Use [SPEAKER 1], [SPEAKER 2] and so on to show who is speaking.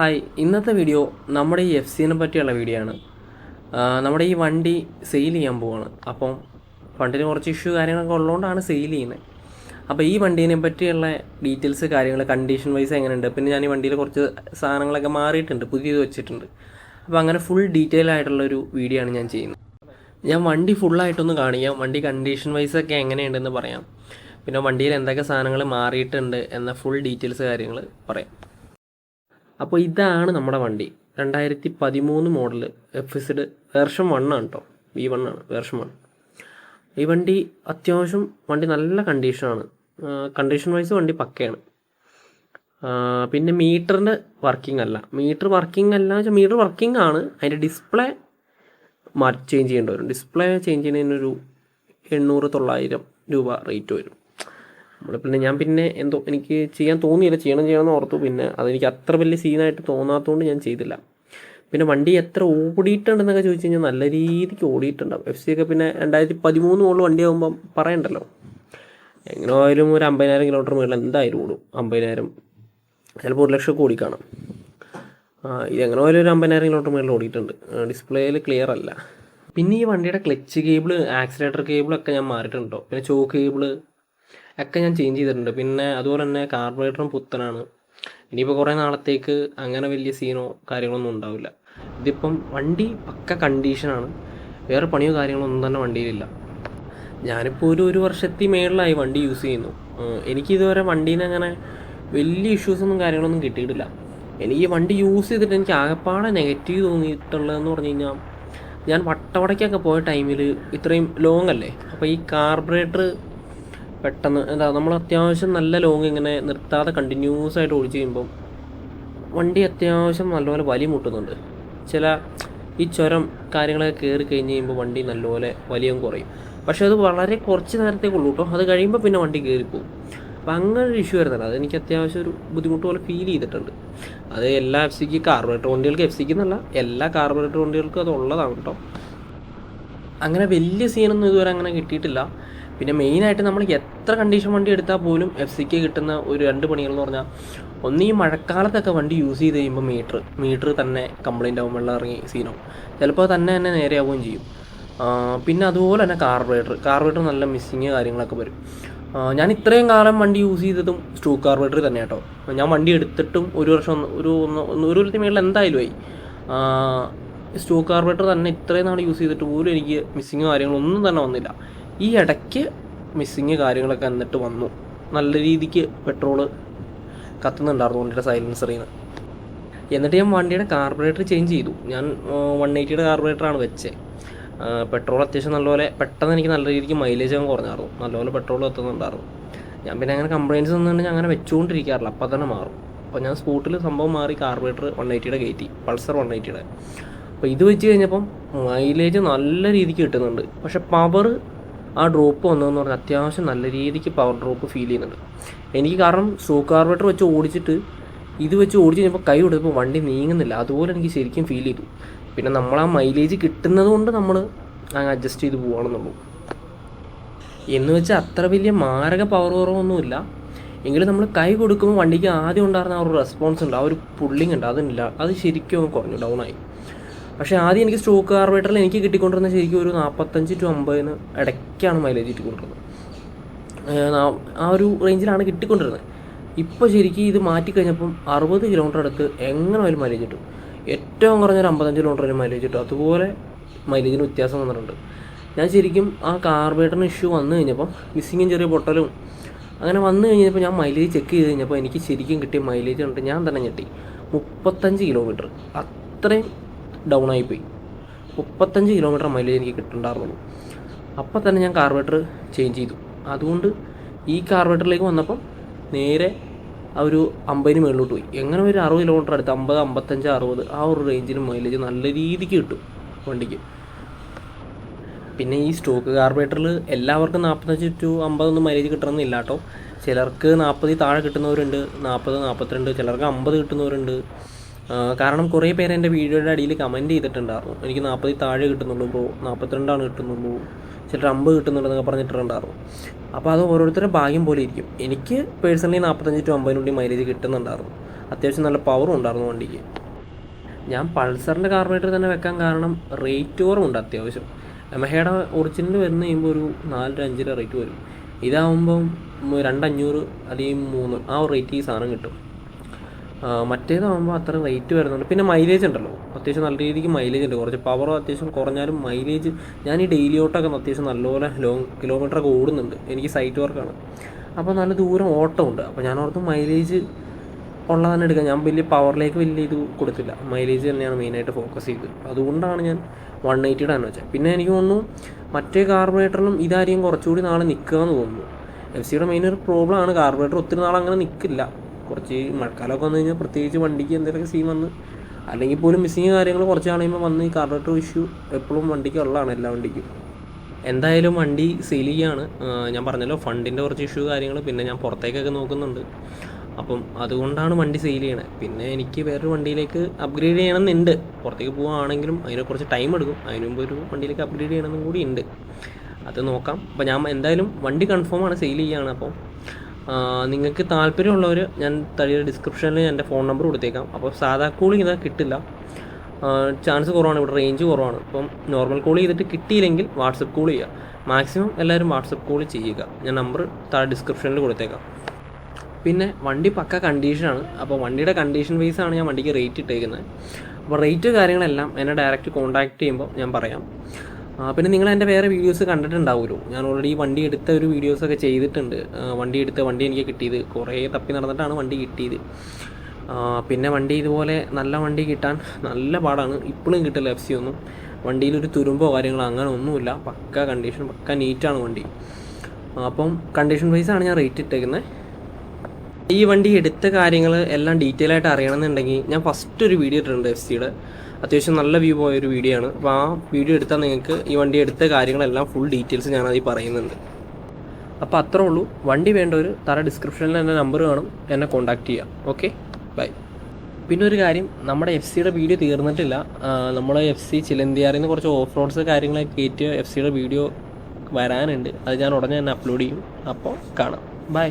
[SPEAKER 1] Hi ഇന്നത്തെ video നമ്മുടെ ഈ എഫ് സീനെ പറ്റിയുള്ള വീഡിയോ ആണ്. നമ്മുടെ ഈ വണ്ടി സെയിൽ ചെയ്യാൻ പോവാണ്. അപ്പം ഫണ്ടിന് കുറച്ച് ഇഷ്യൂ കാര്യങ്ങളൊക്കെ ഉള്ളതുകൊണ്ടാണ് സെയിൽ ചെയ്യുന്നത് അപ്പോൾ ഈ വണ്ടീനെ പറ്റിയുള്ള ഡീറ്റെയിൽസ് കാര്യങ്ങൾ കണ്ടീഷൻ വൈസ് എങ്ങനെയുണ്ട്? പിന്നെ ഞാൻ ഈ വണ്ടിയിൽ കുറച്ച് സാധനങ്ങളൊക്കെ മാറിയിട്ടുണ്ട് പുതിയത് വെച്ചിട്ടുണ്ട്. അപ്പോൾ അങ്ങനെ ഫുൾ ഡീറ്റെയിൽ ആയിട്ടുള്ളൊരു വീഡിയോ ആണ് ഞാൻ ചെയ്യുന്നത്. ഞാൻ വണ്ടി ഫുള്ളായിട്ടൊന്ന് കാണിക്കാം. വണ്ടി കണ്ടീഷൻ വൈസ് ഒക്കെ എങ്ങനെയുണ്ടെന്ന് പറയാം. പിന്നെ വണ്ടിയിൽ എന്തൊക്കെ സാധനങ്ങൾ മാറിയിട്ടുണ്ട് എന്ന ഫുൾ ഡീറ്റെയിൽസ് കാര്യങ്ങൾ പറയാം. അപ്പോൾ ഇതാണ് നമ്മുടെ വണ്ടി. രണ്ടായിരത്തി പതിമൂന്ന് model F Z version one ആണ് കേട്ടോ വി വൺ ആണ് വേർഷൻ വൺ ഈ വണ്ടി അത്യാവശ്യം വണ്ടി നല്ല കണ്ടീഷനാണ് കണ്ടീഷൻ വൈസ് വണ്ടി പക്കയാണ്. പിന്നെ മീറ്ററിന്റെ വർക്കിംഗ് അല്ല. മീറ്റർ വർക്കിംഗ് അല്ല വെച്ചാൽ മീറ്റർ വർക്കിംഗ് ആണ്. അതിന്റെ ഡിസ്പ്ലേ മാറ്റി ചേഞ്ച് ചെയ്യേണ്ടി വരും. ഡിസ്പ്ലേ ചേഞ്ച് ചെയ്യുന്നതിനൊരു എണ്ണൂറ് തൊള്ളായിരം രൂപ റേറ്റ് വരും. നമ്മൾ പിന്നെ ഞാൻ പിന്നെ എന്തോ എനിക്ക് ചെയ്യാൻ തോന്നിയില്ല ചെയ്യണം ചെയ്യണമെന്ന് ഓർത്തു. പിന്നെ അതെനിക്ക് അത്ര വലിയ സീനായിട്ട് തോന്നാത്തതുകൊണ്ട് ഞാൻ ചെയ്തില്ല. പിന്നെ വണ്ടി എത്ര ഓടിയിട്ടുണ്ടെന്നൊക്കെ ചോദിച്ചു കഴിഞ്ഞാൽ നല്ല രീതിക്ക് ഓടിയിട്ടുണ്ടാവും. എഫ് സി ഒക്കെ പിന്നെ രണ്ടായിരത്തി പതിമൂന്ന് മുകളിൽ വണ്ടി ആകുമ്പം പറയണ്ടല്ലോ. എങ്ങനെ ആയാലും ഒരു അമ്പതിനായിരം കിലോമീറ്റർ മുകളിൽ എന്തായാലും ഓടും. അമ്പതിനായിരം. ചിലപ്പോൾ ഒരു ലക്ഷം കോടി ഓടിക്കാണും ഇതെങ്ങനെ പോയാലും ഒരു അമ്പതിനായിരം കിലോമീറ്റർ മുകളിൽ ഓടിയിട്ടുണ്ട്. ഡിസ്പ്ലേയിൽ ക്ലിയർ അല്ല. പിന്നെ ഈ വണ്ടിയുടെ ക്ലച്ച് കേബിൾ ആക്സിലേറ്റർ കേബിളൊക്കെ ഞാൻ മാറിയിട്ടുണ്ടോ? പിന്നെ ചോക്ക് കേബിൾ ഒക്കെ ഞാൻ ചേഞ്ച് ചെയ്തിട്ടുണ്ട്. പിന്നെ അതുപോലെ തന്നെ കാർബറേറ്ററും പുത്തനാണ്. ഇനിയിപ്പോൾ കുറേ നാളത്തേക്ക് അങ്ങനെ വലിയ സീനോ കാര്യങ്ങളൊന്നും ഉണ്ടാവില്ല. ഇതിപ്പം വണ്ടി പക്ക കണ്ടീഷനാണ് വേറെ പണിയോ കാര്യങ്ങളോ ഒന്നും തന്നെ വണ്ടിയിലില്ല. ഞാനിപ്പോൾ ഒരു ഒരു വർഷത്തിൽ മേളിലായി വണ്ടി യൂസ് ചെയ്യുന്നു. എനിക്കിതുവരെ വണ്ടീനെ അങ്ങനെ വലിയ ഇഷ്യൂസൊന്നും കാര്യങ്ങളൊന്നും കിട്ടിയിട്ടില്ല. എനിക്ക് വണ്ടി യൂസ് ചെയ്തിട്ട് എനിക്ക് ആകെപ്പാടെ നെഗറ്റീവ് തോന്നിയിട്ടുള്ളതെന്ന് പറഞ്ഞു കഴിഞ്ഞാൽ ഞാൻ വട്ടവടയ്ക്കൊക്കെ പോയ ടൈമിൽ ഇത്രയും ലോങ് അല്ലേ? അപ്പോൾ ഈ കാർബറേറ്റർ പെട്ടെന്ന് എന്താ നമ്മൾ അത്യാവശ്യം നല്ല ലോങ് ഇങ്ങനെ നിർത്താതെ കണ്ടിന്യൂസ് ആയിട്ട് ഓടിച്ച് കഴിയുമ്പം വണ്ടി അത്യാവശ്യം നല്ലപോലെ വലി മുട്ടുന്നുണ്ട്. ചില ഈ ചുരം കാര്യങ്ങളൊക്കെ കയറി കഴിഞ്ഞ് കഴിയുമ്പോൾ വണ്ടി നല്ലപോലെ വലിയും കുറയും. പക്ഷേ അത് വളരെ കുറച്ച് നേരത്തേക്ക് ഉള്ളൂ കേട്ടോ അത് കഴിയുമ്പോൾ പിന്നെ വണ്ടി കയറിപ്പോവും അപ്പം അങ്ങനെ ഒരു ഇഷ്യൂ വരുന്നില്ല അതെനിക്ക് അത്യാവശ്യം ഒരു ബുദ്ധിമുട്ട് പോലെ ഫീൽ ചെയ്തിട്ടുണ്ട്. അത് എല്ലാ എഫ് സിക്ക് കാർബറേറ്റർ വണ്ടികൾക്ക് എഫ് സിക്ക് എന്നല്ല എല്ലാ കാർബറേറ്റർ വണ്ടികൾക്കും അത് ഉള്ളതാണ് കേട്ടോ അങ്ങനെ വലിയ സീനൊന്നും ഇതുവരെ അങ്ങനെ കിട്ടിയിട്ടില്ല. പിന്നെ മെയിനായിട്ട് നമ്മൾ എത്ര കണ്ടീഷൻ വണ്ടി എടുത്താൽ പോലും എഫ് സിക്ക് കിട്ടുന്ന ഒരു രണ്ട് പണികൾ എന്ന് പറഞ്ഞാൽ ഒന്ന് ഈ മഴക്കാലത്തൊക്കെ വണ്ടി യൂസ് ചെയ്ത് കഴിയുമ്പോൾ മീറ്റർ മീറ്റർ തന്നെ കംപ്ലൈന്റ് ആവും വെള്ളം ഇറങ്ങി സീനോ. ചിലപ്പോൾ തന്നെ തന്നെ നേരെയാവുകയും ചെയ്യും. പിന്നെ അതുപോലെ തന്നെ കാർബറേറ്റർ കാർബറേറ്റർ നല്ല മിസ്സിങ് കാര്യങ്ങളൊക്കെ വരും. ഞാൻ ഇത്രയും കാലം വണ്ടി യൂസ് ചെയ്തതും സ്റ്റോക്ക് കാർബറേറ്റർ തന്നെ കേട്ടോ. ഞാൻ വണ്ടി എടുത്തിട്ടും ഒരു വർഷം ഒരു ഒന്ന് ഒരു വർഷത്തിന് മേളിൽ എന്തായാലും ആയി. സ്റ്റോക്ക് കാർബറേറ്റർ തന്നെ ഇത്രയും നാൾ യൂസ് ചെയ്തിട്ട് പോലും എനിക്ക് മിസ്സിങ് കാര്യങ്ങളൊന്നും തന്നെ വന്നില്ല. ഈ ഇടയ്ക്ക് മിസ്സിങ് കാര്യങ്ങളൊക്കെ എന്നിട്ട് വന്നു. നല്ല രീതിക്ക് പെട്രോൾ കത്തുന്നുണ്ടായിരുന്നു വണ്ടിയുടെ സൈലൻസറിൽ നിന്ന് എന്നിട്ട് ഞാൻ വണ്ടിയുടെ കാർബറേറ്റർ ചേഞ്ച് ചെയ്തു. ഞാൻ വൺ എയ്റ്റിയുടെ കാർബറേറ്ററാണ് വെച്ചത് പെട്രോൾ അത്യാവശ്യം നല്ലപോലെ പെട്ടെന്ന് എനിക്ക് നല്ല രീതിക്ക് മൈലേജ് അങ്ങ് കുറഞ്ഞായിരുന്നു. നല്ലപോലെ പെട്രോൾ എത്തുന്നുണ്ടായിരുന്നു ഞാൻ പിന്നെ അങ്ങനെ കംപ്ലയിന്റ്സ് ഒന്നും ഞാൻ അങ്ങനെ വെച്ചുകൊണ്ടിരിക്കാറില്ല അപ്പം തന്നെ മാറും. അപ്പോൾ ഞാൻ സ്കൂട്ടിൽ സംഭവം മാറി കാർബറേറ്റർ വൺ എയ്റ്റിയുടെ കയറ്റി പൾസർ വൺ എയ്റ്റിയുടെ അപ്പോൾ ഇത് വെച്ച് കഴിഞ്ഞപ്പം മൈലേജ് നല്ല രീതിക്ക് കിട്ടുന്നുണ്ട്. പക്ഷെ പവർ ആ ഡ്രോപ്പ് വന്നതെന്ന് പറഞ്ഞാൽ അത്യാവശ്യം നല്ല രീതിക്ക് പവർ ഡ്രോപ്പ് ഫീൽ ചെയ്യുന്നുണ്ട്. എനിക്ക് കാരണം സോ കാർബറേറ്റർ വെച്ച് ഓടിച്ചിട്ട് ഇത് വെച്ച് ഓടിച്ച് കഴിഞ്ഞപ്പോൾ കൈ കൊടുത്തപ്പോൾ വണ്ടി നീങ്ങുന്നില്ല. അതുപോലെ എനിക്ക് ശരിക്കും ഫീൽ ചെയ്തു. പിന്നെ നമ്മൾ ആ മൈലേജ് കിട്ടുന്നത് കൊണ്ട് നമ്മൾ അങ്ങ് അഡ്ജസ്റ്റ് ചെയ്ത് പോകണമെന്നുള്ളൂ എന്ന് വെച്ചാൽ അത്ര വലിയ മാരക പവർ കുറവൊന്നുമില്ല. എങ്കിലും നമ്മൾ കൈ കൊടുക്കുമ്പോൾ വണ്ടിക്ക് ആദ്യം ഉണ്ടായിരുന്ന ആ ഒരു റെസ്പോൺസ് ഉണ്ട് ആ ഒരു പുള്ളിങ് ഉണ്ട് അതില്ല. അത് ശരിക്കും കുറഞ്ഞു ഡൗൺ ആയി. പക്ഷേ ആദ്യം എനിക്ക് സ്റ്റോക്ക് കാർബറേറ്ററിൽ എനിക്ക് കിട്ടിക്കൊണ്ടിരുന്ന ശരിക്കും ഒരു നാൽപ്പത്തഞ്ച് ടു അമ്പതിന് ഇടയ്ക്കാണ് മൈലേജ് കിട്ടിക്കൊണ്ടിരുന്നത് ആ ഒരു റേഞ്ചിലാണ് കിട്ടിക്കൊണ്ടിരുന്നത്. ഇപ്പോൾ ശരിക്കും ഇത് മാറ്റി മാറ്റിക്കഴിഞ്ഞപ്പം അറുപത് കിലോമീറ്റർ അടുത്ത് എങ്ങനെ ഒരു മൈലേജ് കിട്ടും? ഏറ്റവും കുറഞ്ഞൊരു അമ്പത്തഞ്ച് കിലോമീറ്റർ ഒരു മൈലേജ് കിട്ടും. അതുപോലെ മൈലേജിന് വ്യത്യാസം വന്നിട്ടുണ്ട്. ഞാൻ ശരിക്കും ആ കാർബറേറ്ററിന് ഇഷ്യൂ വന്നു കഴിഞ്ഞപ്പം മിസ്സിങ്ങും ചെറിയ പൊട്ടലും അങ്ങനെ വന്നു കഴിഞ്ഞപ്പോൾ ഞാൻ മൈലേജ് ചെക്ക് ചെയ്ത് കഴിഞ്ഞപ്പോൾ എനിക്ക് ശരിക്കും കിട്ടിയ മൈലേജ് കണ്ടിട്ട് ഞാൻ തന്നെ ഞെട്ടി. മുപ്പത്തഞ്ച് കിലോമീറ്റർ അത്രയും ഡൗൺ ആയിപ്പോയി മുപ്പത്തഞ്ച് കിലോമീറ്റർ മൈലേജ് എനിക്ക് കിട്ടുന്നുണ്ടായിരുന്നുള്ളൂ. അപ്പം തന്നെ ഞാൻ കാർബറേറ്റർ ചേഞ്ച് ചെയ്തു. അതുകൊണ്ട് ഈ കാർബറേറ്ററിലേക്ക് വന്നപ്പം നേരെ ആ ഒരു അമ്പതിന് മുകളിലോട്ട് പോയി. എങ്ങനെ ഒരു അറുപത് കിലോമീറ്റർ അടുത്ത് അമ്പത് അമ്പത്തഞ്ച് അറുപത് ആ ഒരു റേഞ്ചിന് മൈലേജ് നല്ല രീതിക്ക് കിട്ടും വണ്ടിക്ക്. പിന്നെ ഈ സ്റ്റോക്ക് കാർബറേറ്ററിൽ എല്ലാവർക്കും നാൽപ്പത്തഞ്ച് ടു അമ്പതൊന്നും മൈലേജ് കിട്ടണമെന്നില്ല കേട്ടോ. ചിലർക്ക് നാൽപ്പതിൽ താഴെ കിട്ടുന്നവരുണ്ട് നാൽപ്പത് നാൽപ്പത്തിരണ്ട് ചിലർക്ക് അമ്പത് കിട്ടുന്നവരുണ്ട്. കാരണം കുറേ പേര് എന്റെ വീഡിയോയുടെ അടിയിൽ കമന്റ് ചെയ്തിട്ടുണ്ടായിരുന്നു. എനിക്ക് നാൽപ്പതിൽ താഴെ കിട്ടുന്നുള്ളൂ ബ്രോ നാൽപ്പത്തിരണ്ടാണ് കിട്ടുന്നുള്ളൂ ചിലർ അമ്പത് കിട്ടുന്നുണ്ടെന്നൊക്കെ പറഞ്ഞിട്ടുണ്ടായിരുന്നു. അപ്പോൾ അത് ഓരോരുത്തരുടെ ഭാഗ്യം പോലെ ഇരിക്കും. എനിക്ക് പേഴ്സണലി നാൽപ്പത്തഞ്ച് ടു അമ്പതിനുള്ളിൽ മൈലേജ് കിട്ടുന്നുണ്ടായിരുന്നു. അത്യാവശ്യം നല്ല പവറും ഉണ്ടായിരുന്നു വണ്ടിക്ക്. ഞാൻ പൾസറിന്റെ കാർബറേറ്റർ തന്നെ വെക്കാൻ കാരണം റേറ്റ് കുറവുണ്ട് അത്യാവശ്യം. എമഹയുടെ ഒറിജിനൽ വരുന്ന കഴിയുമ്പോൾ ഒരു നാലര അഞ്ചര റേറ്റ് വരും. ഇതാവുമ്പം രണ്ടഞ്ഞൂറ് അല്ലെങ്കിൽ മൂന്ന് ആ റേറ്റ് ഈ സാധനം കിട്ടും. മറ്റേതാകുമ്പോൾ അത്ര വെയിറ്റ് വരുന്നുണ്ട്. പിന്നെ മൈലേജ് ഉണ്ടല്ലോ. അത്യാവശ്യം നല്ല രീതിക്ക് മൈലേജ് ഉണ്ട്. കുറച്ച് പവർ അത്യാവശ്യം കുറഞ്ഞാലും മൈലേജ് ഞാൻ ഈ ഡെയിലി ഓട്ടമൊക്കെ അത്യാവശ്യം നല്ലപോലെ ലോങ് കിലോമീറ്ററൊക്കെ ഓടുന്നുണ്ട്. എനിക്ക് സൈറ്റ് വർക്കാണ് അപ്പോൾ നല്ല ദൂരം ഓട്ടം ഉണ്ട്. അപ്പോൾ ഞാൻ ഓർത്ത് മൈലേജ് ഉള്ളതാണ് തന്നെ എടുക്കാം. ഞാൻ വലിയ പവറിലേക്ക് വലിയ ഇത് കൊടുത്തില്ല. മൈലേജ് തന്നെയാണ് മെയിനായിട്ട് ഫോക്കസ് ചെയ്തത് അതുകൊണ്ടാണ് ഞാൻ വൺ എയ്റ്റിയുടെ തന്നെ വെച്ചത് പിന്നെ എനിക്ക് തോന്നുന്നു മറ്റേ കാർബറേറ്ററിലും ഇതായിരിക്കും കുറച്ചുകൂടി നാളെ നിൽക്കുക എന്ന് തോന്നുന്നു എഫ് സിയുടെ മെയിൻ ഒരു പ്രോബ്ലം ആണ്. കാർബറേറ്റർ ഒത്തിരി നാൾ അങ്ങനെ നിൽക്കില്ല കുറച്ച് മഴക്കാലമൊക്കെ വന്നു കഴിഞ്ഞാൽ പ്രത്യേകിച്ച് വണ്ടിക്ക് എന്തെങ്കിലുമൊക്കെ സീൻ വന്ന്. അല്ലെങ്കിൽ പോലും മിസ്സിങ് കാര്യങ്ങൾ കുറച്ച് കഴിയുമ്പോൾ വന്ന് ഈ കാർബറേറ്റർ ഇഷ്യൂ എപ്പോഴും വണ്ടിക്ക് ഉള്ളതാണ് എല്ലാ വണ്ടിക്കും. എന്തായാലും വണ്ടി സെയിൽ ചെയ്യാണ്. ഞാൻ പറഞ്ഞല്ലോ ഫണ്ടിന്റെ കുറച്ച് ഇഷ്യൂ കാര്യങ്ങൾ പിന്നെ ഞാൻ പുറത്തേക്കൊക്കെ നോക്കുന്നുണ്ട്. അപ്പം അതുകൊണ്ടാണ് വണ്ടി സെയിൽ ചെയ്യണത് പിന്നെ എനിക്ക് വേറൊരു വണ്ടിയിലേക്ക് അപ്ഗ്രേഡ് ചെയ്യണമെന്നുണ്ട്. പുറത്തേക്ക് പോവുകയാണെങ്കിലും അതിനെ കുറച്ച് ടൈം എടുക്കും. അതിന് മുമ്പ് ഒരു വണ്ടിയിലേക്ക് അപ്ഗ്രേഡ് ചെയ്യണമെന്നും കൂടി ഉണ്ട്. അത് നോക്കാം. അപ്പോൾ ഞാൻ എന്തായാലും വണ്ടി കൺഫേം ആണ് സെയിൽ ചെയ്യുകയാണ് അപ്പോൾ നിങ്ങൾക്ക് താല്പര്യമുള്ളവർ ഞാൻ തടിയുടെ ഡിസ്ക്രിപ്ഷനിൽ എന്റെ ഫോൺ നമ്പർ കൊടുത്തേക്കാം. അപ്പോൾ സാധാ കൂളിങ് ഇത് കിട്ടില്ല. ചാൻസ് കുറവാണ്. ഇവിടെ റേഞ്ച് കുറവാണ്. അപ്പം നോർമൽ കോൾ ചെയ്തിട്ട് കിട്ടിയില്ലെങ്കിൽ വാട്സപ്പ് കോൾ ചെയ്യുക മാക്സിമം എല്ലാവരും വാട്സപ്പ് കോൾ ചെയ്യുക. ഞാൻ നമ്പർ താഴെ ഡിസ്ക്രിപ്ഷനിൽ കൊടുത്തേക്കാം. പിന്നെ വണ്ടി പക്ക കണ്ടീഷനാണ് അപ്പോൾ വണ്ടിയുടെ കണ്ടീഷൻ വൈസ് ആണ് ഞാൻ വണ്ടിക്ക് റേറ്റ് ഇട്ടേക്കുന്നത് അപ്പോൾ റേറ്റ് കാര്യങ്ങളെല്ലാം എന്നെ ഡയറക്റ്റ് കോൺടാക്ട് ചെയ്യുമ്പോൾ ഞാൻ പറയാം. പിന്നെ നിങ്ങൾ എന്റെ വേറെ വീഡിയോസ് കണ്ടിട്ടുണ്ടാവുമല്ലോ. ഞാൻ ഓൾറെഡി വണ്ടി എടുത്ത ഒരു വീഡിയോസൊക്കെ ചെയ്തിട്ടുണ്ട്. വണ്ടി എടുത്ത വണ്ടി എനിക്ക് കിട്ടിയത്. കുറേ തപ്പി നടന്നിട്ടാണ് വണ്ടി കിട്ടിയത്. പിന്നെ വണ്ടി ഇതുപോലെ നല്ല വണ്ടി കിട്ടാൻ നല്ല പാടാണ്. ഇപ്പോഴും കിട്ടില്ല എഫ് സി ഒന്നും. വണ്ടിയിലൊരു തുരുമ്പോ കാര്യങ്ങളോ അങ്ങനെ ഒന്നുമില്ല. പക്ക കണ്ടീഷൻ പക്ക നീറ്റാണ് വണ്ടി. അപ്പം കണ്ടീഷൻ വൈസാണ് ഞാൻ റേറ്റ് ഇട്ടേക്കുന്നത് ഈ വണ്ടി എടുത്ത കാര്യങ്ങൾ എല്ലാം ഡീറ്റെയിൽ ആയിട്ട് അറിയണമെന്നുണ്ടെങ്കിൽ ഞാൻ ഫസ്റ്റ് ഒരു വീഡിയോ ഇട്ടിട്ടുണ്ട് എഫ് സിയുടെ അത്യാവശ്യം നല്ല വ്യൂ പോയ ഒരു വീഡിയോ ആണ്. അപ്പോൾ ആ വീഡിയോ എടുത്താൽ നിങ്ങൾക്ക് ഈ വണ്ടി എടുത്ത കാര്യങ്ങളെല്ലാം ഫുൾ ഡീറ്റെയിൽസ് ഞാൻ അതിൽ പറയുന്നുണ്ട്. അപ്പോൾ അത്രേ ഉള്ളൂ. വണ്ടി വേണ്ടവർ തറ ഡിസ്ക്രിപ്ഷനിൽ എന്റെ നമ്പർ കാണും. എന്നെ കോൺടാക്ട് ചെയ്യാം. ഓക്കെ ബൈ പിന്നെ ഒരു കാര്യം നമ്മുടെ എഫ് സിയുടെ വീഡിയോ തീർന്നിട്ടില്ല. നമ്മൾ എഫ് സി ചിലന്തിയാറിൽ നിന്ന് കുറച്ച് ഓഫ് റോഡ്സ് കാര്യങ്ങളൊക്കെ കയറ്റിയ എഫ് സിയുടെ വീഡിയോ വരാനുണ്ട്. അത് ഞാൻ ഉടനെ തന്നെ അപ്ലോഡ് ചെയ്യും. അപ്പോൾ കാണാം. ബൈ